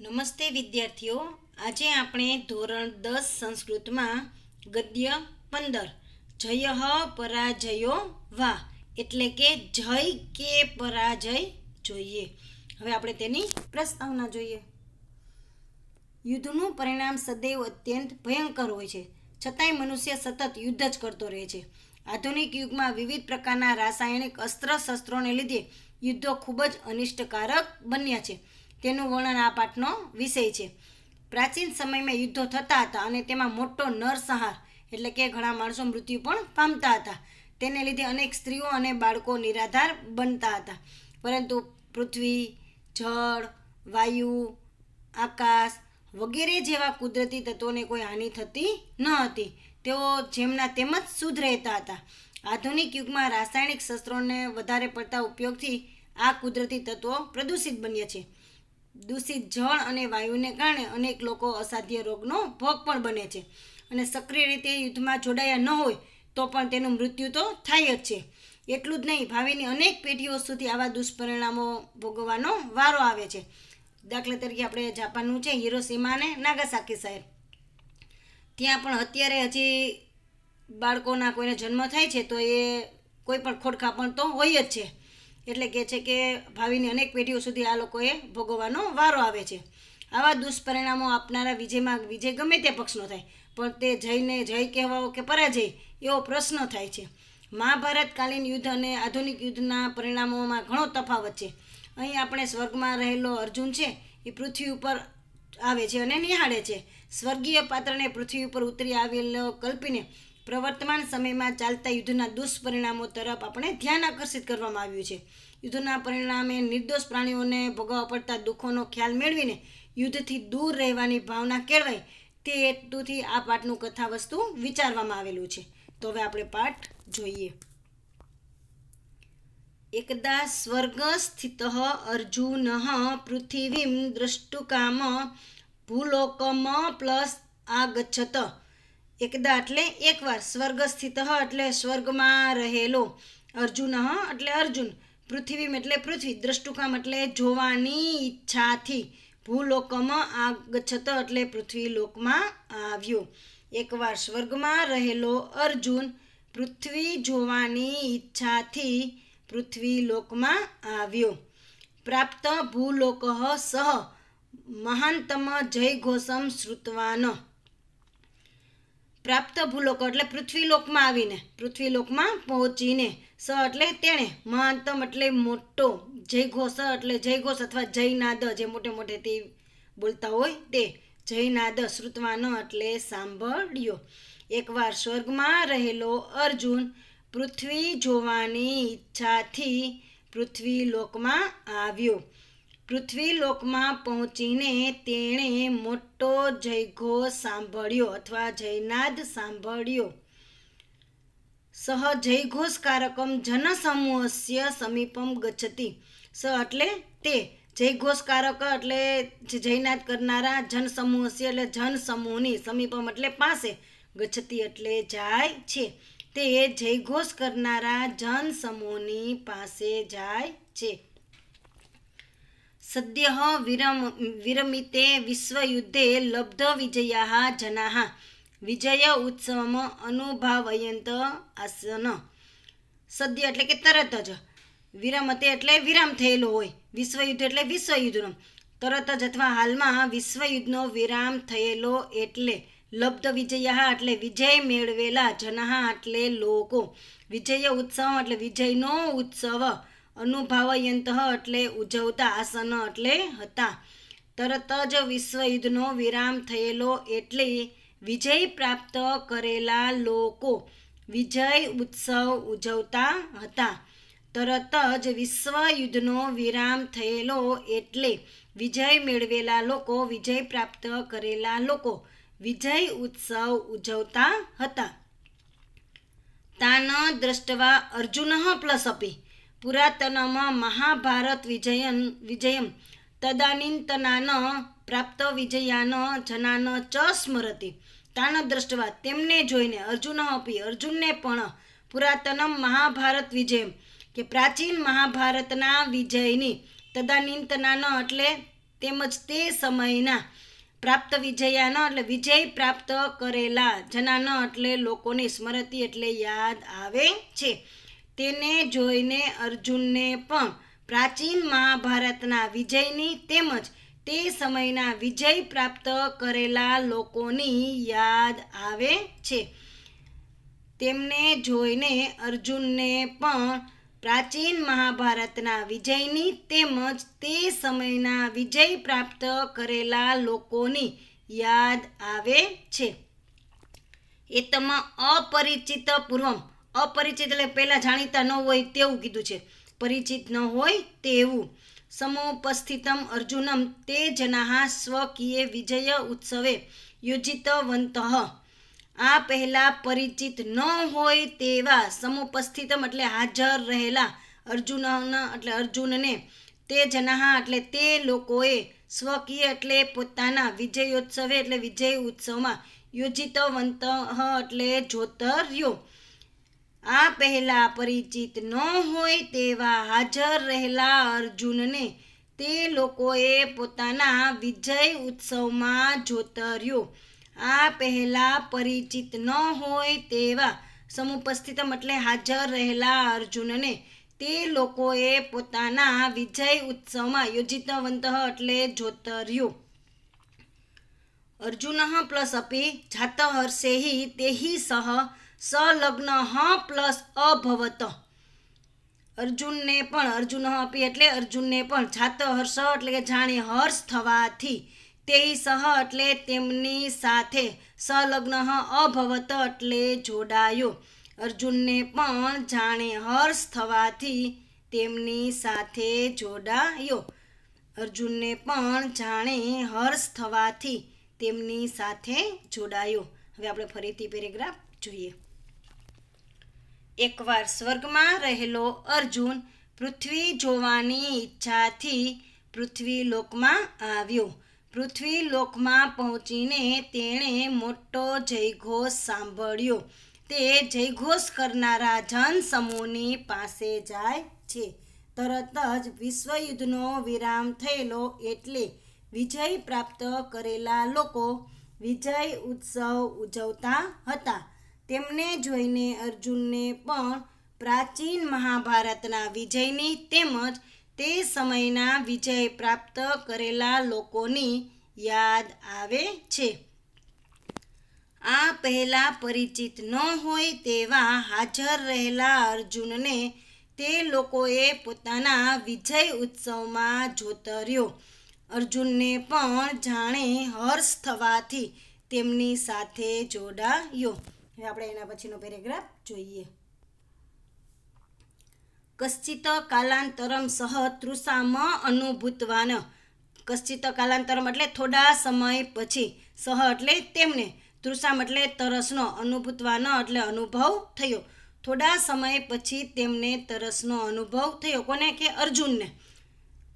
નમસ્તે વિદ્યાર્થીઓ. આજે આપણે ધોરણ દસ સંસ્કૃતમાં ગદ્ય પંદર. જય પરાજયો વા. એટલે કે જય કે પરાજય જોઈએ. હવે આપણે તેની પ્રસ્તાવના જોઈએ. યુદ્ધનું પરિણામ સદૈવ અત્યંત ભયંકર હોય છે. છતાંય મનુષ્ય સતત યુદ્ધ જ કરતો રહે છે. આધુનિક યુગમાં વિવિધ પ્રકારના રાસાયણિક અસ્ત્ર શસ્ત્રોને લીધે યુદ્ધો ખૂબ જ અનિષ્ટકારક બન્યા છે. તેનું વર્ણન આ પાઠનો વિષય છે. પ્રાચીન સમયમાં યુદ્ધો થતા હતા અને તેમાં મોટો નરસંહાર એટલે કે ઘણા માણસો મૃત્યુ પણ પામતા હતા. તેને લીધે અનેક સ્ત્રીઓ અને બાળકો નિરાધાર બનતા હતા. પરંતુ પૃથ્વી, જળ, વાયુ, આકાશ વગેરે જેવા કુદરતી તત્વોને કોઈ હાનિ થતી ન હતી. તેઓ જેમના તેમ જ શુદ્ધ રહેતા હતા. આધુનિક યુગમાં રાસાયણિક શસ્ત્રોને વધારે પડતા ઉપયોગથી આ કુદરતી તત્વો પ્રદૂષિત બન્યા છે. દૂષિત જળ અને વાયુને કારણે અનેક લોકો અસાધ્ય રોગનો ભોગ પણ બને છે. અને સક્રિય રીતે યુદ્ધમાં જોડાયા ન હોય તો પણ તેનું મૃત્યુ તો થાય જ છે. એટલું જ નહીં, ભાવિની અનેક પેઢીઓ સુધી આવા દુષ્પરિણામો ભોગવવાનો વારો આવે છે. દાખલા તરીકે આપણે જાપાનનું છે હિરોસીમા અને નાગાસાકી શહેર. ત્યાં પણ અત્યારે હજી બાળકોના કોઈને જન્મ થાય છે તો એ કોઈ પણ ખોડખાપણ તો હોય જ છે. એટલે કે છે કે ભાવિની અનેક પેઢીઓ સુધી આ લોકોએ ભોગવવાનો વારો આવે છે. આવા દુષ્પરિણામો આપનારા વિજયમાં વિજય ગમે તે પક્ષનો થાય, પણ તે જયને જય કહેવાઓ કે પરાજય, એવો પ્રશ્ન થાય છે. મહાભારતકાલીન યુદ્ધ અને આધુનિક યુદ્ધના પરિણામોમાં ઘણો તફાવત છે. અહીં આપણે સ્વર્ગમાં રહેલો અર્જુન છે, એ પૃથ્વી ઉપર આવે છે અને નિહાળે છે. સ્વર્ગીય પાત્રને પૃથ્વી ઉપર ઉતરી આવેલો કલ્પીને પ્રવર્તમાન સમયમાં ચાલતા યુદ્ધના દુષ્પરિણામો તરફ આપણે ધ્યાન આકર્ષિત કરવામાં આવ્યું છે. યુદ્ધના પરિણામે નિર્દોષ પ્રાણીઓને ભોગવવા પડતા દુઃખોનો ખ્યાલ મેળવીને યુદ્ધથી દૂર રહેવાની ભાવના કેળવાય તે હેતુથી આ પાઠનું કથા વસ્તુ વિચારવામાં આવેલું છે. તો હવે આપણે પાઠ જોઈએ. એકદા સ્વર્ગ સ્થિત અર્જુન પૃથ્વીમ દ્રષ્ટુકામ ભૂલોકમ પ્લસ આગચ્છત. એકદા એટલે એકવાર. સ્વર્ગ સ્થિત એટલે સ્વર્ગમાં રહેલો. અર્જુન એટલે અર્જુન. પૃથ્વીમ એટલે પૃથ્વી. દ્રષ્ટુકામ એટલે જોવાની ઈચ્છાથી. ભૂલોકમ આગચ્છત એટલે પૃથ્વી લોકમાં આવ્યો. એકવાર સ્વર્ગમાં રહેલો અર્જુન પૃથ્વી જોવાની ઈચ્છાથી પૃથ્વી લોકમાં આવ્યો. પ્રાપ્ત ભૂલોક સહ. મહાનતમ જય ઘોષમ શ્રુતવાન. પ્રાપ્ત ભૂલોક એટલે પૃથ્વીલોકમાં આવીને, પૃથ્વીલોકમાં પહોંચીને, સ એટલે તેણે મહાનતમ એટલે મોટો, જય ઘોષ એટલે જય ઘોષ અથવા જયનાદ જે મોટે મોટેથી બોલતા હોય તે જયનાદ શ્રુતવાનો એટલે સાંભળ્યો. એકવાર સ્વર્ગમાં રહેલો અર્જુન પૃથ્વી જોવાની ઈચ્છાથી પૃથ્વીલોકમાં આવ્યો. પૃથ્વીલોકમાં પહોંચીને તેણે મોટો જયઘો સાંભળ્યો અથવા જયનાદ સાંભળ્યો. સહ જયઘોષકારકમ જનસમૂહસ્ય સમીપમ ગચ્છતિ. સ એટલે તે. જયઘોષકારક એટલે જયનાદ કરનારા જનસમૂહસ્ય એટલે જનસમૂહની સમીપમ એટલે પાસે. ગચ્છતી એટલે જાય છે. તે જયઘોષ કરનારા જનસમૂહની પાસે જાય છે. સદ્ય વિરમ વિરમિતે વિશ્વયુદ્ધે લબ્ધ વિજયા જના વિજય ઉત્સવમ અનુભાવયંત આસન સદ્ય એટલે કે તરત જ વિરમતે એટલે વિરામ થયેલો હોય વિશ્વયુદ્ધ એટલે વિશ્વયુદ્ધનો તરત જ અથવા હાલમાં વિશ્વયુદ્ધનો વિરામ થયેલો એટલે લબ્ધ વિજયા એટલે વિજય મેળવેલા જનહા એટલે લોકો વિજય ઉત્સવ એટલે વિજયનો ઉત્સવ અનુભાવયંત એટલે ઉજવતા આસન એટલે હતા. તરત જ વિશ્વયુદ્ધનો વિરામ થયેલો એટલે વિજય પ્રાપ્ત કરેલા લોકો વિજય ઉત્સવ ઉજવતા હતા. તરત જ વિશ્વયુદ્ધનો વિરામ થયેલો એટલે વિજય મેળવેલા લોકો, વિજય પ્રાપ્ત કરેલા લોકો વિજય ઉત્સવ ઉજવતા હતા. તાન દ્રષ્ટવા અર્જુન પ્લસ અપી. પુરાતનમ મહાભારત વિજયન, વિજયમ. તદાનીંતનાન પ્રાપ્ત વિજયાન જનાન ચ સ્મરતિ. તાન દ્રષ્ટવા તેમને જોઈને અર્જુન અપી અર્જુનને પણ પુરાતનમ મહાભારત વિજયમ કે પ્રાચીન મહાભારતના વિજયની તદાનીંતનાન એટલે તેમજ તે સમયના પ્રાપ્ત વિજયાન એટલે વિજય પ્રાપ્ત કરેલા જનાન એટલે લોકોની સ્મૃતિ એટલે યાદ આવે છે. તેને જોઈને અર્જુનને પણ પ્રાચીન મહાભારતના વિજયની તેમજ તે સમયના વિજય પ્રાપ્ત કરેલા લોકોની યાદ આવે છે. તેમને જોઈને અર્જુનને પણ પ્રાચીન મહાભારતના વિજયની તેમજ તે સમયના વિજય પ્રાપ્ત કરેલા લોકોની યાદ આવે છે. એ તમામ અપરિચિત પૂર્વમ અપરિચિત એટલે પહેલાં જાણીતા ન હોય તેવું કીધું છે. પરિચિત ન હોય તેવું. સમુપસ્થિતમ અર્જુનમ તે જનાહ સ્વકીય વિજય ઉત્સવે યોજિતવંત. આ પહેલાં પરિચિત ન હોય તેવા સમુપસ્થિતમ એટલે હાજર રહેલા અર્જુનના એટલે અર્જુનને તે જનાહા એટલે તે લોકોએ સ્વકીય એટલે પોતાના વિજયોત્સવે એટલે વિજય ઉત્સવમાં યોજિતવંત એટલે જોતર્યો. આ પહેલા પરિચિત ન હોય તેવા હાજર રહેલા અર્જુનને તે લોકોએ પોતાના વિજય ઉત્સવમાં જોતર્યો. આ પહેલા પરિચિત ન હોય તેવા સમુપસ્થિતમ એટલે હાજર રહેલા અર્જુનને તે લોકોએ પોતાના વિજય ઉત્સવમાં યોજિતવંત એટલે જોતર્યો. અર્જુન પ્લસ અપી જાત હર્ષેહિ તેહિ સહ સંલગ્ન પ્લસ અભવત. અર્જુનને પણ અર્જુન અપી એટલે અર્જુનને પણ જાત હર્ષ એટલે કે જાણે હર્ષ થવાથી તે સહ એટલે તેમની સાથે સલગ્ન અભવત એટલે જોડાયો. અર્જુનને પણ જાણે હર્ષ થવાથી તેમની સાથે જોડાયો. અર્જુનને પણ જાણે હર્ષ થવાથી તેમની સાથે જોડાયો. હવે આપણે ફરીથી પેરેગ્રાફ જોઈએ. એકવાર સ્વર્ગમાં રહેલો અર્જુન પૃથ્વી જોવાની ઈચ્છાથી પૃથ્વી લોકમાં આવ્યો. પૃથ્વી લોકમાં પહોંચીને તેણે મોટો જયઘોષ સાંભળ્યો. તે જયઘોષ કરનારા જન સમૂહની પાસે જાય છે. તરત જ વિશ્વયુદ્ધનો વિરામ થયેલો એટલે વિજય પ્રાપ્ત કરેલા લોકો વિજય ઉત્સવ ઉજવતા હતા. તેમને જોઈને અર્જુનને પણ પ્રાચીન મહાભારતના વિજયની તેમજ તે સમયના વિજય પ્રાપ્ત કરેલા લોકોની યાદ આવે છે. આ પહેલા પરિચિત ન હોય તેવા હાજર રહેલા અર્જુનને તે લોકોએ પોતાના વિજય ઉત્સવમાં જોતર્યો. અર્જુનને પણ જાણે હર્ષ થવાથી તેમની સાથે જોડાયો. હવે આપણે એના પછીનો પેરેગ્રાફ જોઈએ. કશ્ચિત કાલાંતરમ સહ તૃષામ અનુભૂતવાન. કશ્ચિત કાલાંતરમ એટલે થોડા સમય પછી. સહ એટલે તેમને. તૃષામ એટલે તરસનો અનુભૂતવાન એટલે અનુભવ થયો. થોડા સમય પછી તેમને તરસનો અનુભવ થયો. કોને કે અર્જુનને?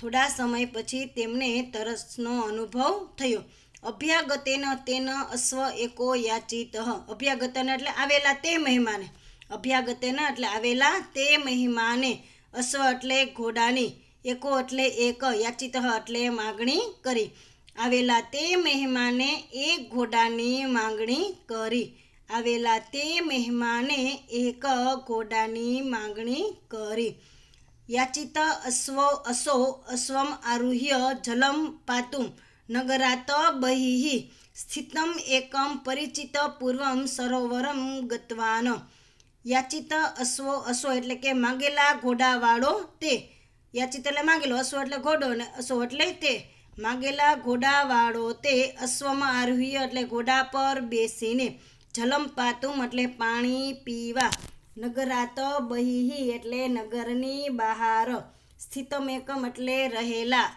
થોડા સમય પછી તેમને તરસનો અનુભવ થયો. અભ્યાગતેન તેન અશ્વ એકો યાચિત. અભ્યાગતન એટલે આવેલા તે મહેમાને. અભ્યાગતેન એટલે આવેલા તે મહેમાને. અશ્વ એટલે ઘોડાની. એકો એટલે એક, યાચિત એટલે માગણી કરી. આવેલા તે મહેમાને એક ઘોડાની માંગણી કરી. આવેલા તે મહેમાને એક ઘોડાની માંગણી કરી. યાચિત અશ્વ અશો અશ્વમ આરુહ્ય જલમ પાતુમ. નગરાત બહિઃ સ્થિતમ એકમ પરિચિત પૂર્વમ સરોવરમ ગતવાન યાચિત અશ્વો અશ્વો એટલે કે માંગેલા ઘોડાવાળો તે યાચિત એટલે માંગેલો અશ્વ એટલે ઘોડો અને અશ્વો એટલે તે માંગેલા ઘોડાવાળો તે અશ્વમાં આરોહ્ય એટલે ઘોડા પર બેસીને જલમ પાતુમ એટલે પાણી પીવા નગરાત બહિ એટલે નગરની બહાર સ્થિતમ એકમ એટલે રહેલા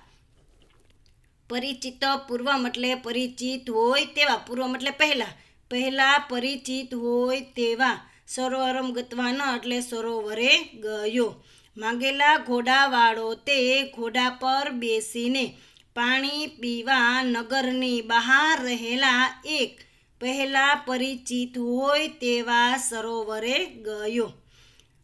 પરિચિત પૂર્વમ એટલે પરિચિત હોય તેવા, પૂર્વમ એટલે પહેલાં. પહેલાં પરિચિત હોય તેવા. સરોવરમ ગતવાનો એટલે સરોવરે ગયો. માંગેલા ઘોડાવાળો તે ઘોડા પર બેસીને પાણી પીવા નગરની બહાર રહેલા એક. પહેલાં પરિચિત હોય તેવા સરોવરે ગયો.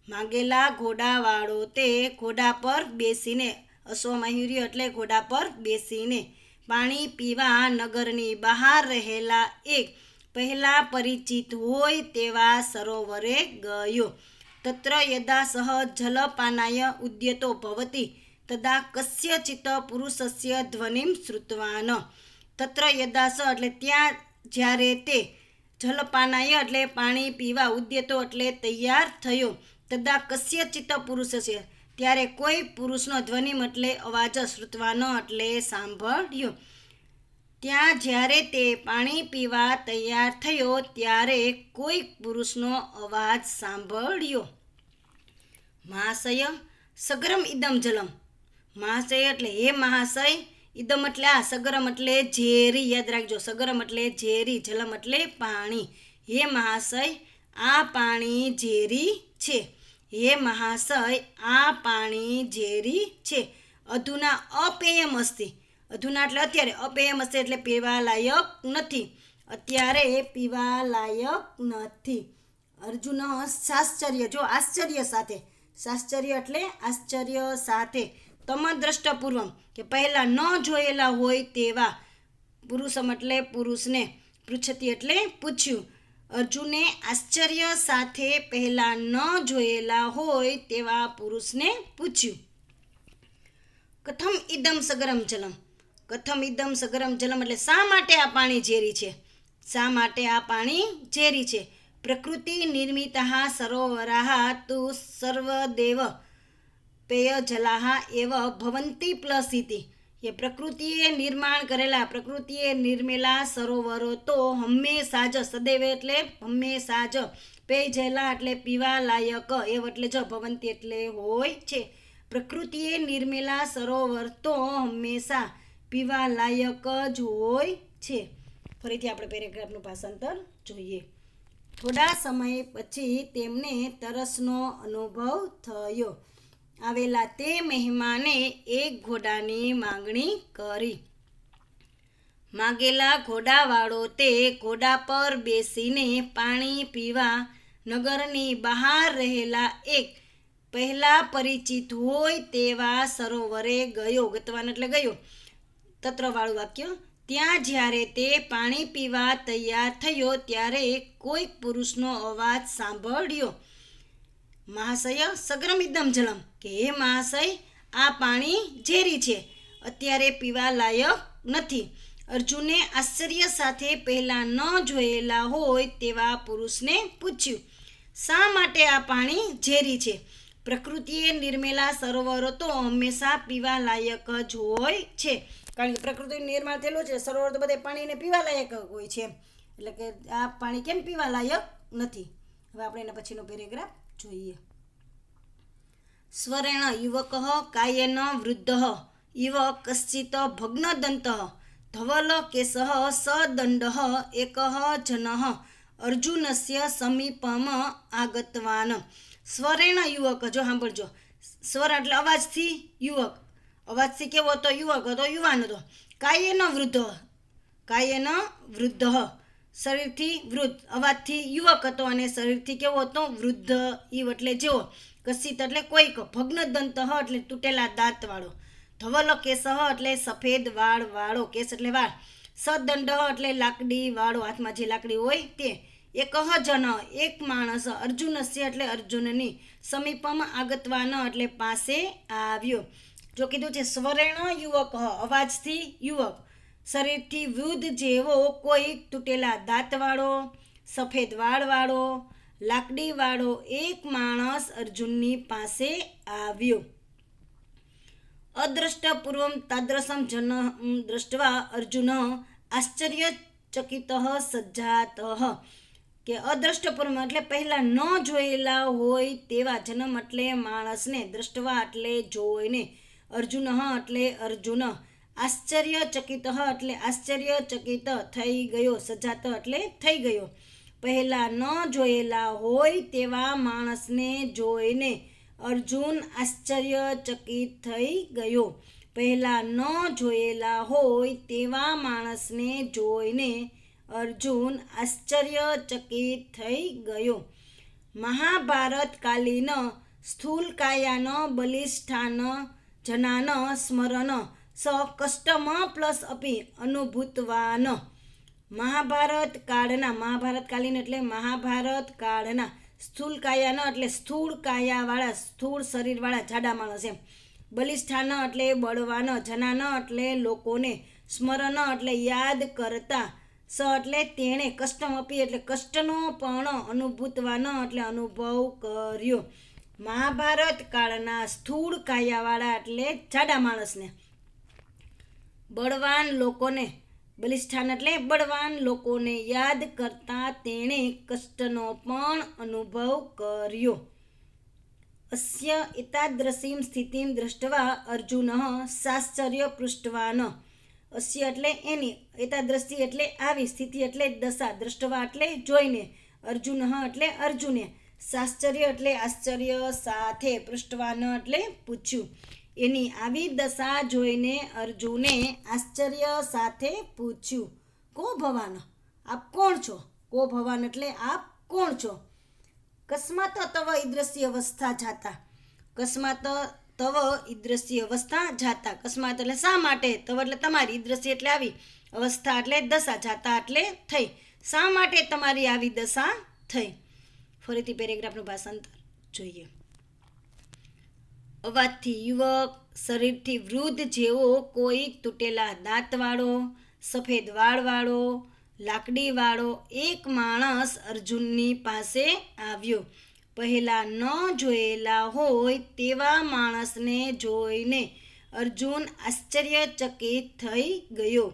માંગેલા ઘોડાવાળો તે ઘોડા પર બેસીને અશ્વમાયુર્ય એટલે ઘોડા પર બેસીને પાણી પીવા નગરની બહાર રહેલા એક પહેલા પરિચિત હોય તેવા સરોવરે ગયો. તત્ર યદા સહ જલપાનાય ઉદ્યતો ભવતી, તદા કસ્યચિત પુરુષસ્ય ધ્વનિમ શ્રુતવાન. તત્ર યદા સ એટલે ત્યાં જ્યારે તે જલપાનાય એટલે પાણી પીવા ઉદ્યતો એટલે તૈયાર થયો, તદા કસ્યચિત પુરુષસ્ય ત્યારે કોઈ પુરુષનો ધ્વનિમ એટલે અવાજ શ્રુતવાનો એટલે સાંભળ્યો. ત્યાં જ્યારે તે પાણી પીવા તૈયાર થયો, ત્યારે કોઈ પુરુષનો અવાજ સાંભળ્યો. મહાશય, સગરમ ઇદમ જલમ. મહાશય એટલે હે મહાશય ઇદમ એટલે આ, સગરમ એટલે ઝેરી, યાદ રાખજો, સગરમ એટલે ઝેરી, જલમ એટલે પાણી. હે મહાશય, આ પાણી ઝેરી છે. હે મહાશય આ પાણી ઝેરી છે. અધુના અપેયમ અસ્તિ. અધુના એટલે અત્યારે અપેયમ હશે એટલે પીવા લાયક નથી. અત્યારે પીવા લાયક નથી. અર્જુન સાશ્ચર્ય જો આશ્ચર્ય સાથે. સાશ્ચર્ય એટલે આશ્ચર્ય સાથે. તમદ્રષ્ટપૂર્વમ કે પહેલાં ન જોયેલા હોય તેવા પુરુષમ એટલે પુરુષને પૃચ્છતી એટલે પૂછ્યું. અર્જુને આશ્ચર્ય સાથે પહેલાં ન જોયેલા હોય તેવા પુરુષને પૂછ્યું, કથમ ઇદમ સગરમ જલમ? કથમ ઇદમ સગરમ જલમ એટલે શા માટે આ પાણી ઝેરી છે? શા માટે આ પાણી ઝેરી છે? પ્રકૃતિ નિર્મિત સરોવરા તુ સર્વદેવ, પેય જલાહા એવ ભવંતી પ્લસ એ પ્રકૃતિએ નિર્માણ કરેલા, પ્રકૃતિએ નિર્મેલા સરોવરો તો હંમેશા જ સદૈવ એટલે હંમેશા જ પેજેલા એટલે પીવા લાયક, એવ એટલે જ ભવંતી એટલે હોય છે. પ્રકૃતિએ નિર્મેલા સરોવર તો હંમેશા પીવા લાયક જ હોય છે. ફરીથી આપણે પેરેગ્રાફનું ભાષાંતર જોઈએ. થોડા સમય પછી તેમને તરસનો અનુભવ થયો. આવેલા તે મહેમાને એક ઘોડાની માંગણી કરી. માગેલા ઘોડાવાળો તે ઘોડા પર બેસીને પાણી પીવા નગરની બહાર રહેલા એક પહેલા પરિચિત હોય તેવા સરોવરે ગયો, ગતવાન એટલે ગયો. તત્રવાળું વાક્ય, ત્યાં જ્યારે તે પાણી પીવા તૈયાર થયો, ત્યારે કોઈ પુરુષનો અવાજ સાંભળ્યો. મહાશય સગ્રમિદમ જલમ. કે હે મહાશય, આ પાણી ઝેરી છે. અત્યારે પીવા લાયક નથી. અર્જુને આશ્ચર્ય સાથે પહેલાં ન જોયેલા હોય તેવા પુરુષને પૂછ્યું, શા માટે આ પાણી ઝેરી છે? પ્રકૃતિએ નિર્મેલા સરોવરો તો હંમેશા પીવા લાયક જ હોય છે. કારણ કે પ્રકૃતિ નિર્માણ થયેલું છે, સરોવર તો બધે પાણીને પીવા લાયક હોય છે. એટલે કે આ પાણી કેમ પીવા લાયક નથી? હવે આપણે એના પછીનો પેરેગ્રાફ જોઈએ. સ્વરેણ યુવક કાયન વૃદ્ધ ઇવ કશ્ચિત ભગ્નદંત ધવલ કેશ સદંડ એક જન અર્જુનસ્ય સમીપમ આગતવાન. સ્વરેણ યુવક, જો સાંભળજો. સ્વર એટલે અવાજથી યુવક. અવાજથી કેવો હતો? યુવક હતો, યુવાન હતો. કાયન વૃદ્ધ. કાયન વૃદ્ધ. શરીરથી વૃદ્ધ, અવાજથી યુવક હતો અને શરીરથી કેવો હતો? વૃદ્ધ ઈવ એટલે જેવો. કસિત એટલે કોઈક, ભગ્ન દંત એટલે તૂટેલા દાંતવાળો ધવલ કેશ એટલે સફેદ વાળ વાળો, કેસ એટલે વાળ. સદંડ એટલે લાકડી વાળો, હાથમાં જે લાકડી હોય તે. એક જન, એક માણસ અર્જુનસ્ય એટલે અર્જુનની. સમીપમાં આગતવાન એટલે પાસે આવ્યો. જો કીધું છે સ્વરેણ યુવક અવાજથી યુવક. શરીરથી વૃદ્ધ જેવો કોઈ તૂટેલા દાંતવાળો સફેદ વાળવાળો લાકડીવાળો એક માણસ અર્જુનની પાસે આવ્યો. અદ્રષ્ટપૂર્વમ તાદ્રસમ જન દ્રષ્ટવા અર્જુન આશ્ચર્યચકિત સજ્જાત કે અદ્રષ્ટપૂર્વમ એટલે પહેલાં ન જોયેલા હોય તેવા જન્મ એટલે માણસને દ્રષ્ટવા એટલે જોઈને અર્જુન એટલે અર્જુન આશ્ચર્યચકિત એટલે આશ્ચર્યચકિત થઈ ગયો, સજાત એટલે થઈ ગયો. પહેલાં ન જોયેલા હોય તેવા માણસને જોઈને અર્જુન આશ્ચર્યચકિત થઈ ગયો. પહેલાં ન જોયેલા હોય તેવા માણસને જોઈને અર્જુન આશ્ચર્યચકિત થઈ ગયો. મહાભારતકાલીન સ્થૂલકાયાન, બલિષ્ઠાન, જનાન સ્મરન સ કષ્ટમ પ્લસ અપી અનુભૂતવાન. મહાભારત કાળના, મહાભારત કાલીન એટલે મહાભારત કાળના. સ્થૂળ કાયાનો એટલે સ્થૂળ કાયાવાળા, સ્થૂળ શરીરવાળા જાડા માણસ એમ. બલિષ્ઠાન એટલે બળવાન, જનાન એટલે લોકોને સ્મરણ એટલે યાદ કરતા. સ એટલે તેણે કષ્ટમ આપી એટલે કષ્ટનો પણ અનુભૂતવાનો એટલે અનુભવ કર્યો. મહાભારત કાળના સ્થૂળ કાયાવાળા એટલે જાડા માણસને. બળવાન લોકોને, બલિષ્ઠાન એટલે બળવાન લોકોને યાદ કરતા તેણે કષ્ટનો પણ અનુભવ કર્યો. અસ્ય એતાદ્રસીમ સ્થિતિમ દ્રષ્ટવા અર્જુન સાશ્ચર્ય પૃષ્ઠવાન અસ્ય એટલે એની એતાદ્રષ્ટિ એટલે આવી, સ્થિતિ એટલે દશા, દ્રષ્ટવા એટલે જોઈને, અર્જુન એટલે અર્જુને, સાશ્ચર્ય એટલે આશ્ચર્ય સાથે પૃષ્ઠવાન એટલે પૂછ્યું. એની આવી દશા જોઈને અર્જુને આશ્ચર્ય સાથે પૂછ્યું, કો ભવાન? આપ કોણ છો? કો ભવાન એટલે આપ કોણ છો? કસ્માત તવ ઈદ્રસ્ય અવસ્થા જાતા. કસ્માત તવ ઈદ્રસ્ય અવસ્થા જાતા. કસ્માત એટલે શા માટે? તવ એટલે તમારી ઈદ્રસ્ય એટલે આવી અવસ્થા એટલે દશા જાતા એટલે થઈ. શા માટે તમારી આવી દશા થઈ? ફરીથી પેરેગ્રાફનું ભાષાંતર જોઈએ. અવાજથી યુવક શરીરથી વૃદ્ધ જેવો કોઈ તૂટેલા દાંતવાળો, સફેદ વાળવાળો, લાકડીવાળો એક માણસ અર્જુનની પાસે આવ્યો. પહેલાં ન જોયેલા હોય તેવા માણસને જોઈને અર્જુન આશ્ચર્યચકિત થઈ ગયો.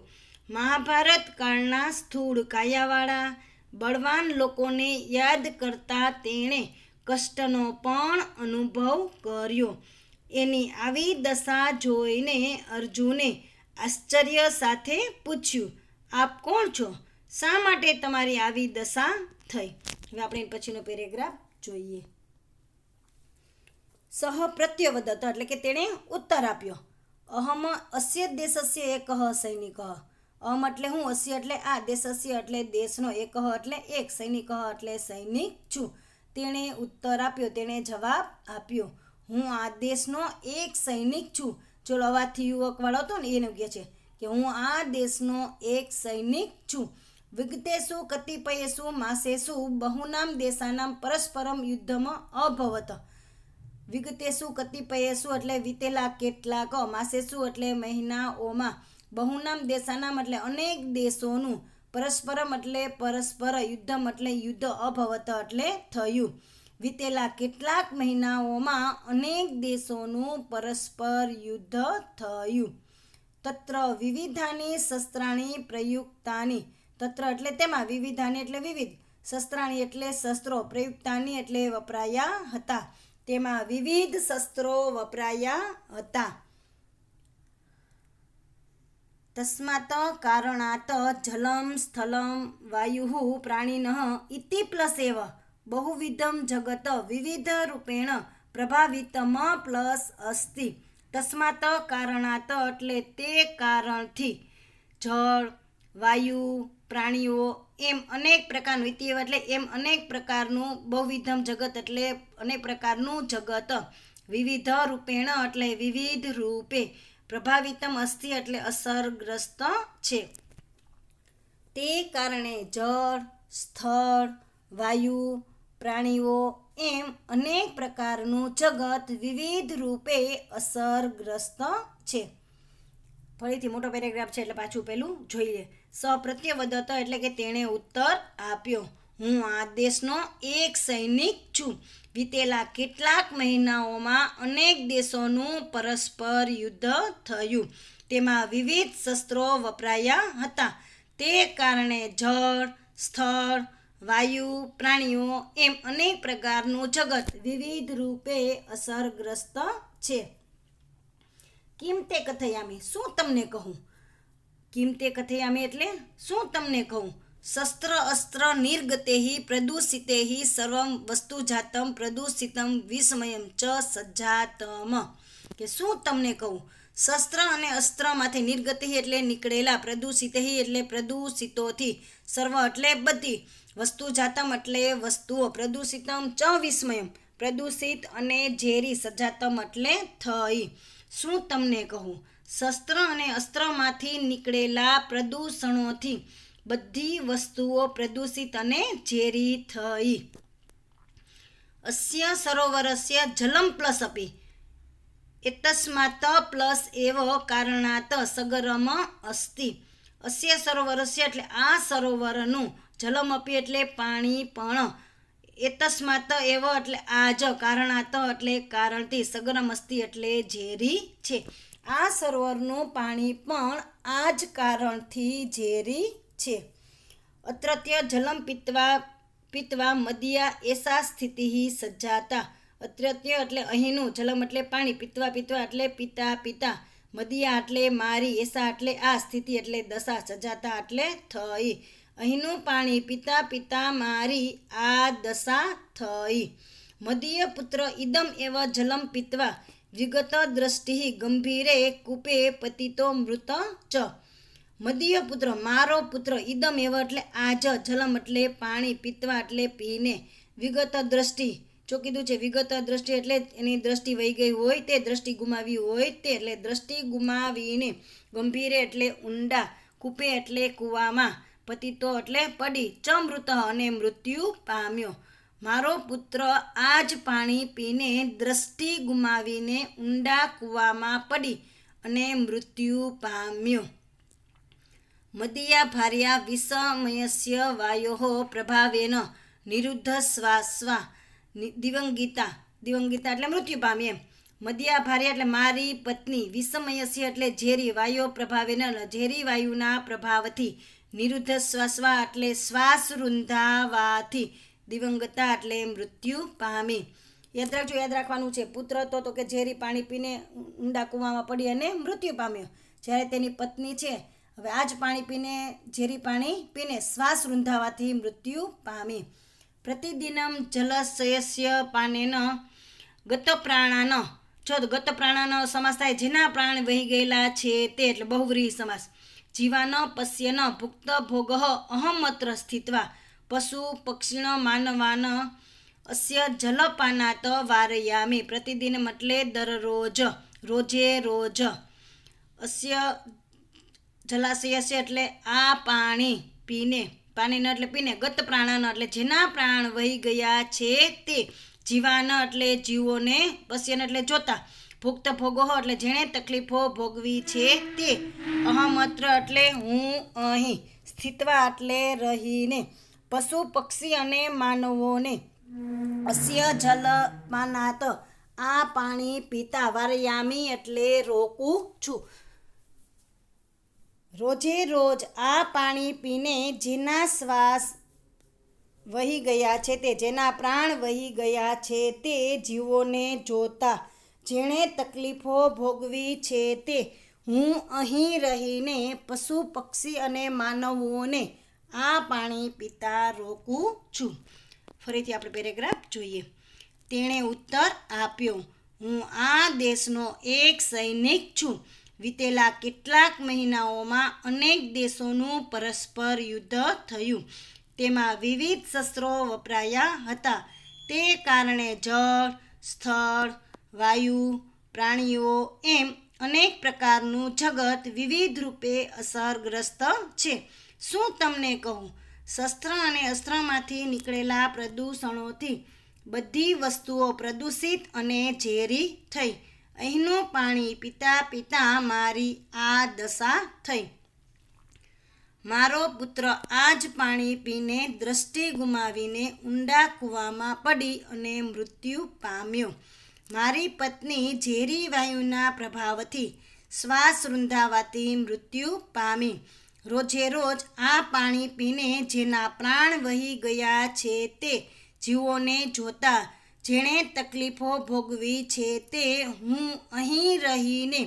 મહાભારત કાળના સ્થૂળ કાયાવાળા, બળવાન લોકોને યાદ કરતા તેણે કષ્ટનો પણ અનુભવ કર્યો. એની આવી દશા જોઈને અર્જુને આશ્ચર્ય સાથે પૂછ્યું, આપ કોણ છો? શા માટે તમારી આવી દશા થઈ? હવે આપણે પછીનો પેરેગ્રાફ જોઈએ. સહ પ્રત્યવદત એટલે કે તેણે ઉત્તર આપ્યો. અહમ અસ્ય દેશસ્ય એક સૈનિક. અહમ એટલે હું, અસ્ય એટલે આ, દેશસ્ય એટલે દેશનો એક એટલે એક, સૈનિક એટલે સૈનિક છું. તેણે ઉત્તર આપ્યો, તેણે જવાબ આપ્યો હું આ દેશનો એક સૈનિક છું. ચલો અવાજથી યુવકવાળો હતો ને, એને કહે છે કે હું આ દેશનો એક સૈનિક છું. વિગતેશુ કતિપયેશુ માસેશુ બહુનામ દેશાનામ પરસ્પરમ યુદ્ધમાં અભવત વિગતેશુ કતિપયેશુ એટલે વીતેલા કેટલાક માસેશુ એટલે મહિનાઓમાં બહુનામ દેશાનામ એટલે અનેક દેશોનું પરસ્પરમ એટલે પરસ્પર યુદ્ધમ એટલે યુદ્ધ અભવત એટલે થયું. વીતેલા કેટલાક મહિનાઓમાં અનેક દેશોનું પરસ્પર યુદ્ધ થયું. તત્ર વિવિધાની શસ્ત્રાણી પ્રયુક્તાની, તત્ર એટલે તેમાં વિવિધાની એટલે વિવિધ, શસ્ત્રાણી એટલે શસ્ત્રો, પ્રયુક્તાની એટલે વપરાયા હતા. તેમાં વિવિધ શસ્ત્રો વપરાયા હતા. તસ્માત કારણાત જલમ સ્થલમ વાયુ પ્રાણીન ઇતિ પ્લસ એવ બહુવિધમ જગત વિવિધ રૂપેણ પ્રભાવિતમ પ્લસ અસ્તિ. તસ્માત કારણાત એટલે તે કારણથી જળ, વાયુ, પ્રાણીઓ એમ અનેક પ્રકારનું ઇતિ એટલે એમ અનેક પ્રકારનું બહુવિધમ જગત એટલે અનેક પ્રકારનું જગત. વિવિધ રૂપેણ એટલે વિવિધ રૂપે પ્રભાવિતમ અસ્થિ એટલે અસરગ્રસ્ત છે. તે કારણે જળ, સ્થળ, વાયુ પ્રાણીઓ એમ અનેક પ્રકારનું જગત વિવિધ રૂપે અસરગ્રસ્ત છે. ફરીથી મોટો પેરેગ્રાફ છે એટલે પાછું પેલું જોઈએ. સપ્રત્યવદત એટલે કે તેણે ઉત્તર આપ્યો. હું આ દેશનો એક સૈનિક છું. વીતેલા કેટલાક મહિનાઓમાં અનેક દેશોનું પરસ્પર યુદ્ધ થયું. તેમાં વિવિધ શસ્ત્રો વપરાયા હતા. તે કારણે જળ, સ્થળ વાયુ, પ્રાણીઓ એમ અનેક પ્રકારનું જગત વિવિધ રૂપે અસરગ્રસ્ત છે. કિંમતે કથયામી? શું તમને કહું? કિંમતે કથયામે એટલે? શું તમને કહું? શસ્ત્ર અસ્ત્ર નિર્ગતે પ્રદૂષિતે સર્વમ વસ્તુજાતમ પ્રદૂષિતમ વિસ્મયમ ચ સજ્જાતમ. કે શું તમને કહું? શસ્ત્ર અને અસ્ત્રમાંથી નિર્ગતિ એટલે નીકળેલા પ્રદૂષિત એટલે પ્રદૂષિતોથી સર્વ એટલે બધી વસ્તુજાતમ એટલે વસ્તુઓ પ્રદૂષિતમ ચ વિસ્મયમ. પ્રદૂષિત અને ઝેરી સજાતમ એટલે થઈ. શું તમને કહું? શસ્ત્ર અને અસ્ત્રમાંથી નીકળેલા પ્રદૂષણોથી બધી વસ્તુઓ પ્રદૂષિત અને ઝેરી થઈ. અસ્ય સરોવરસ્ય જલમ પ્લસ અપી. એતસ્માત પ્લસ એવ કારણાત સગરમ અસ્તિ. અસ્ય સરોવરસ્ય એટલે આ સરોવરનું જલમ અપી એટલે પાણી પણ. એતસ્માત એવ એટલે આજ કારણાત એટલે કારણથી સગરમસ્તી એટલે ઝેરી છે. આ સરોવરનું પાણી પણ આ જ કારણથી ઝેરી છે. અત્રત્ય જલમ પીતવા પીતવા મદિયા એસા સ્થિતિ સજ્જાતા. અત્રત્ય એટલે અહીંનું, જલમ એટલે પાણી, પીતવા પીતવા એટલે પિતા પિતા. મદિયા એટલે મારી, એસા એટલે આ સ્થિતિ એટલે દશા સજાતા એટલે થઈ. અહીંનું પાણી પિતા પિતા મારી આ દશા થઈ. મદીય પુત્ર ઇદમ એવ જલમ પીતવા. વિગત દ્રષ્ટિ ગંભીરે કૂપે પતિતો મૃત ચ. મદીય પુત્ર, મારો પુત્ર ઇદમ એવ એટલે આજ જલમ એટલે પાણી પીતવા એટલે પીને. વિગત દ્રષ્ટિ, જો કીધું છે વિગત દ્રષ્ટિ એટલે એની દ્રષ્ટિ વહી ગઈ હોય તે દ્રષ્ટિ ગુમાવી હોય તે એટલે દ્રષ્ટિ ગુમાવીને ગંભીરે એટલે ઊંડા, કૂપે એટલે કૂવામાં. પતિતો એટલે પડી. ચમૃત અને મૃત્યુ પામ્યો. મારો પુત્ર આ જ પાણી પીને દ્રષ્ટિ ગુમાવીને ઊંડા કૂવામાં પડી અને મૃત્યુ પામ્યો. મદિયા ભાર્યા વિષમયસ્ય વાયો પ્રભાવેન નિરુદ્ધ શ્વાસવા દિવંગીતા. દિવંગીતા એટલે મૃત્યુ પામી એમ. મદિયા ભાર્યા એટલે મારી પત્ની. વિષમયસ્ય એટલે ઝેરી. વાયો પ્રભાવેન ઝેરી વાયુના પ્રભાવથી નિરુદ્ધ શ્વાસવા એટલે શ્વાસ રૂંધાવાથી. દિવંગતા એટલે મૃત્યુ પામી. યાદ રાખજો, યાદ રાખવાનું છે. પુત્ર તો તો કે ઝેરી પાણી પીને ઊંડા કૂવામાં પડી અને મૃત્યુ પામ્યો. જ્યારે તેની પત્ની છે, હવે આ જ પાણી પીને, ઝેરી પાણી પીને શ્વાસ રૂંધાવાથી મૃત્યુ પામી. પ્રતિદિનમ જલશયસ્ય પાનેન ગત પ્રાણાન. જો ગત પ્રાણાનો સમાસ થાય, જેના પ્રાણ વહી ગયેલા છે તે એટલે બહુવ્રીહી સમાસ. જીવાન પશ્યન ભુક્ત ભોગ અહમત્ર સ્થિત્વા. પશુ પક્ષીણ માનવાન અસ્ય જલપાનાત વારયામી. પ્રતિદિન એટલે દરરોજ, રોજે રોજ. અસ્ય જલાશયસ્ય એટલે આ પાણી પીને, પાણીનો એટલે પીને, ગત પ્રાણાનો એટલે જેના પ્રાણ વહી ગયા છે તે. જીવાન એટલે જીવોને પશ્યન એટલે જોતા. ભુક્ત ભોગો એટલે જેણે તકલીફો ભોગવી છે તે અહમત્ર એટલે હું અહીં, સ્થિતવા એટલે રહીને, પશુ, પક્ષી અને માનવોને અસ્ય જલમાનાત આ પાણી પીતા વારયામી એટલે રોકું છું. રોજે રોજ આ પાણી પીને જેના શ્વાસ વહી ગયા છે તે, જેના પ્રાણ વહી ગયા છે તે જીવોને જોતા જેણે તકલીફો ભોગવી છે તે. હું અહીં રહીને પશુ પક્ષી અને માનવોને આ પાણી પીતા રોકું છું. ફરીથી આપણે પેરેગ્રાફ જોઈએ. તેણે ઉત્તર આપ્યો, હું આ દેશનો એક સૈનિક છું. વીતેલા કેટલાક મહિનાઓમાં અનેક દેશોનું પરસ્પર યુદ્ધ થયું. તેમાં વિવિધ શસ્ત્રો વપરાયા હતા. તે કારણે જળ, સ્થળ વાયુ, પ્રાણીઓ એમ અનેક પ્રકારનું જગત વિવિધ રૂપે અસરગ્રસ્ત છે. શું તમને કહું? શસ્ત્ર અને અસ્ત્રમાંથી નીકળેલા પ્રદૂષણોથી બધી વસ્તુઓ પ્રદૂષિત અને ઝેરી થઈ. અહીંનું પાણી પીતા પીતા મારી આ દશા થઈ. મારો પુત્ર આ જ પાણી પીને દ્રષ્ટિ ગુમાવીને ઊંડા કૂવામાં પડી અને મૃત્યુ પામ્યો. મારી પત્ની ઝેરી વાયુના પ્રભાવથી શ્વાસ રૂંધાવાથી મૃત્યુ પામી. રોજે રોજ આ પાણી પીને જેના પ્રાણ વહી ગયા છે તે જીવોને જોતા જેણે તકલીફો ભોગવી છે તે હું અહીં રહીને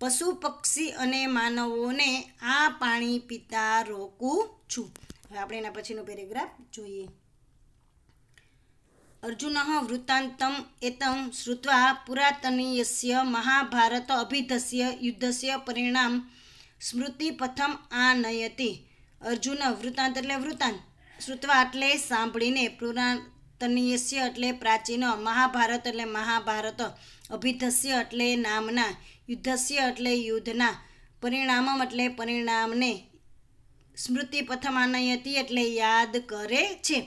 પશુ પક્ષી અને માનવોને આ પાણી પીતા રોકું છું. હવે આપણે એના પછીનો પેરેગ્રાફ જોઈએ. અર્જુન વૃત્તાંતમ એતમ શ્રુત્વા પુરાતનીયસ્ય મહાભારત અભિધસ્ય યુદ્ધસ્ય પરિણામ સ્મૃતિપથમ આનયતિ અર્જુન વૃત્તાંત એટલે વૃત્તાંત શ્રુત્વા એટલે સાંભળીને પુરાતનીયસ્ય એટલે પ્રાચીન મહાભારત એટલે મહાભારત અભિધસ્ય એટલે નામના યુદ્ધસ્ય એટલે યુદ્ધના પરિણામમ એટલે પરિણામને સ્મૃતિ આનયતિ એટલે યાદ કરે છે।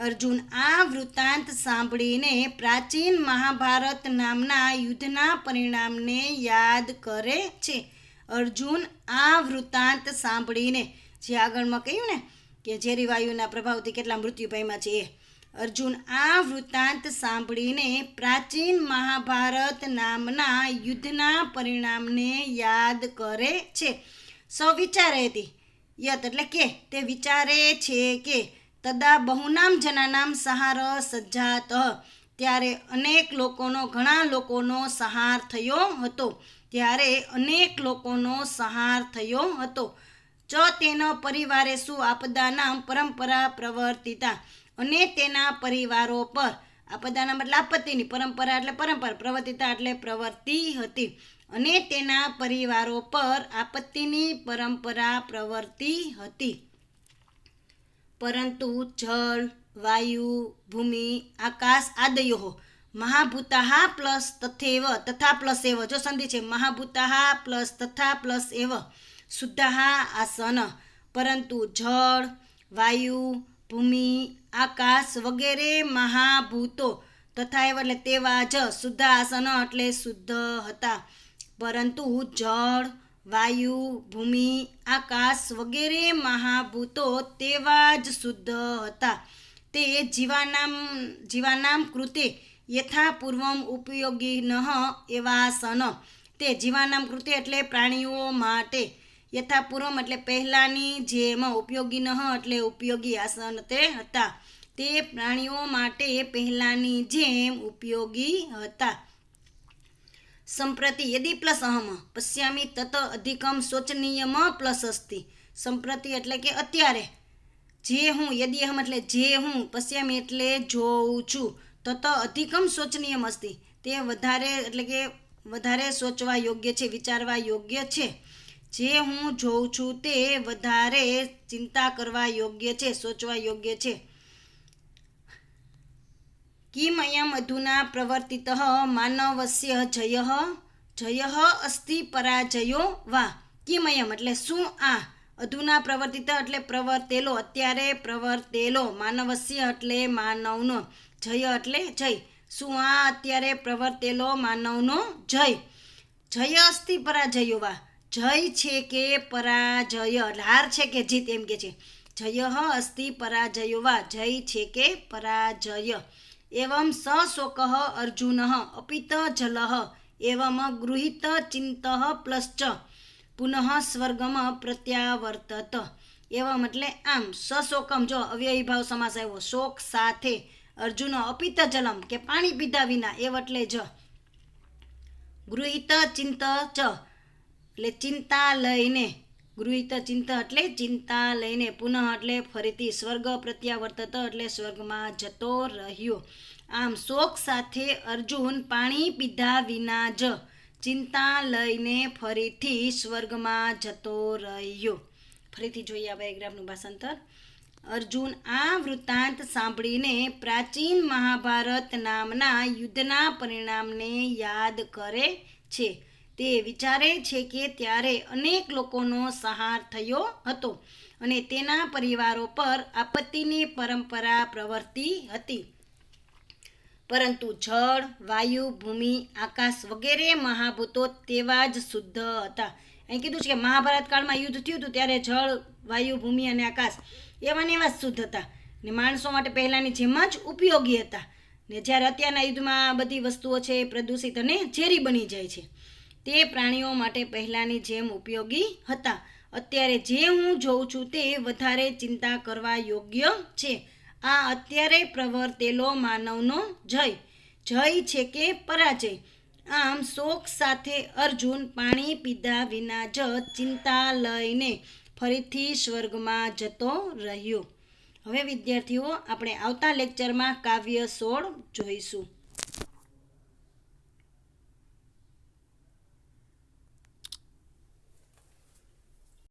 અર્જુન આ વૃત્તાંત સાંભળીને પ્રાચીન મહાભારત નામના યુદ્ધના પરિણામને યાદ કરે છે. અર્જુન આ વૃત્તાંત સાંભળીને, જે આગળમાં કહ્યું ને, કે ઝેરી વાયુના પ્રભાવથી કેટલા મૃત્યુ પામ્યા છે. અર્જુન આ વૃત્તાંત સાંભળીને પ્રાચીન મહાભારત નામના યુદ્ધના પરિણામને યાદ કરે છે. સવિચારે હતી. યત એટલે કે, તે વિચારે છે કે તદા બહુનામ જનાનામ સહાર સજ્જાત. ત્યારે અનેક લોકોનો, ઘણા લોકોનો સહાર થયો હતો. ત્યારે અનેક લોકોનો સહાર થયો હતો. ચ તેનો પરિવારે શું આપદાના પરંપરા પ્રવર્તિતા. અને તેના પરિવારો પર આપદાના મતલબ આપત્તિની પરંપરા એટલે પરંપરા, પ્રવર્તિતા એટલે પ્રવર્તી હતી. અને તેના પરિવારો પર આપત્તિની પરંપરા પ્રવર્તિ હતી. પરંતુ જળ, વાયુ, ભૂમિ, આકાશ આદયો મહાભૂતાહ પ્લસ તથેવ તથા પ્લસ એવ. જો સંધિ છે, મહાભૂતાહ પ્લસ તથા પ્લસ એવ. શુદ્ધાહ આસન. પરંતુ જળ, વાયુ, ભૂમિ, આકાશ વગેરે મહાભૂતો તથા એવ એટલે તેવા જ શુદ્ધ આસન એટલે શુદ્ધ હતા. પરંતુ જળ વાયુ, ભૂમિ, આકાશ વગેરે મહાભૂતો તેવા જ શુદ્ધ હતા. તે જીવાનામ જીવાનામ કૃતે યથાપૂર્વમ ઉપયોગી ન એવા સન. તે જીવાનામ કૃતે એટલે પ્રાણીઓ માટે. યથાપૂર્વમ એટલે પહેલાંની જેમ ઉપયોગી ન એટલે ઉપયોગી આસન તે હતા. તે પ્રાણીઓ માટે પહેલાંની જેમ ઉપયોગી હતા. સંપ્રતિ યદિ પ્લસ અહમ પશ્યામી તત અધિકમ શોચનીયમ પ્લસ અસ્તિ સંપ્રતિ એટલે કે અત્યારે જે હું યદિ અહમ એટલે જે હું પશ્યામી એટલે જોઉં છું તત અધિકમ શોચનીયમ અસ્તિ તે વધારે એટલે કે વધારે સોચવા યોગ્ય છે વિચારવા યોગ્ય છે જે હું જોઉં છું તે વધારે ચિંતા કરવા યોગ્ય છે સોચવા યોગ્ય છે કિમ અયમ અધુના પ્રવર્તિત માનવસ્ય જય જય અસ્તિ પરાજયો વા કિમ અયમ એટલે શું આ અધુના પ્રવર્તિત એટલે પ્રવર્તેલો, અત્યારે પ્રવર્તેલો, માનવસ્ય એટલે માનવનો જય એટલે જય. શું આ, અત્યારે પ્રવર્તેલો, માનવનો જય. જય અસ્તિ પરાજયો વા? જય છે કે પરાજય? એટલે હાર છે કે જીત એમ કે છે. જય અસ્તિ પરાજયો વા? જય છે કે પરાજય. એવં શોક અર્જુન અપિત જલ એવમ ગૃહિત ચિંત પ્લશ્ચ પુનઃ સ્વર્ગમ પ્રત્યાવર્તત એવમ એટલે આમ સશોકમ જો અવ્યયી ભાવ સમાસ આવ્યો, શોક સાથે અર્જુન અપિત જલમ કે પાણી પીધા વિના, એવ એટલે જ ગૃહિત ચિંત ચ એટલે ચિંતા લઈને ગૃહિત ચિંતા એટલે ચિંતા લઈને પુનઃ એટલે ફરીથી સ્વર્ગ પ્રત્યાવર્તત એટલે સ્વર્ગમાં જતો રહ્યો. આમ શોક સાથે અર્જુન પાણી પીધા વિના જ ચિંતા લઈને ફરીથી સ્વર્ગમાં જતો રહ્યો. ફરીથી જોઈએ આ બાયોગ્રાફનું ભાષાંતર. અર્જુન આ વૃત્તાંત સાંભળીને પ્રાચીન મહાભારત નામના યુદ્ધના પરિણામને યાદ કરે છે. તે વિચારે છે કે ત્યારે અનેક લોકોનો સહાર થયો હતો અને તેના પરિવારો પર આપત્તિની પરંપરા પ્રવર્તી હતી. પરંતુ જળ, વાયુ, ભૂમિ, આકાશ વગેરે મહાભૂતો તેવા જ શુદ્ધ હતા. અહીં કીધું છે કે મહાભારત કાળમાં યુદ્ધ થયું હતું ત્યારે જળ, વાયુ, ભૂમિ અને આકાશ એવા ને એવા શુદ્ધ હતા. ને માણસો માટે પહેલાંની જેમ જ ઉપયોગી હતા. ને જ્યારે અત્યારના યુદ્ધમાં બધી વસ્તુઓ છે એ પ્રદૂષિત અને ઝેરી બની જાય છે. તે પ્રાણીઓ માટે પહેલાંની જેમ ઉપયોગી હતા. અત્યારે જે હું જોઉં છું તે વધારે ચિંતા કરવા યોગ્ય છે. આ અત્યારે પ્રવર્તેલો માનવનો જય. જય છે કે પરાજય. આમ શોક સાથે અર્જુન પાણી પીધા વિના જ ચિંતા લઈને ફરીથી સ્વર્ગમાં જતો રહ્યો. હવે વિદ્યાર્થીઓ, આપણે આવતા લેક્ચરમાં કાવ્ય સોળ જોઈશું.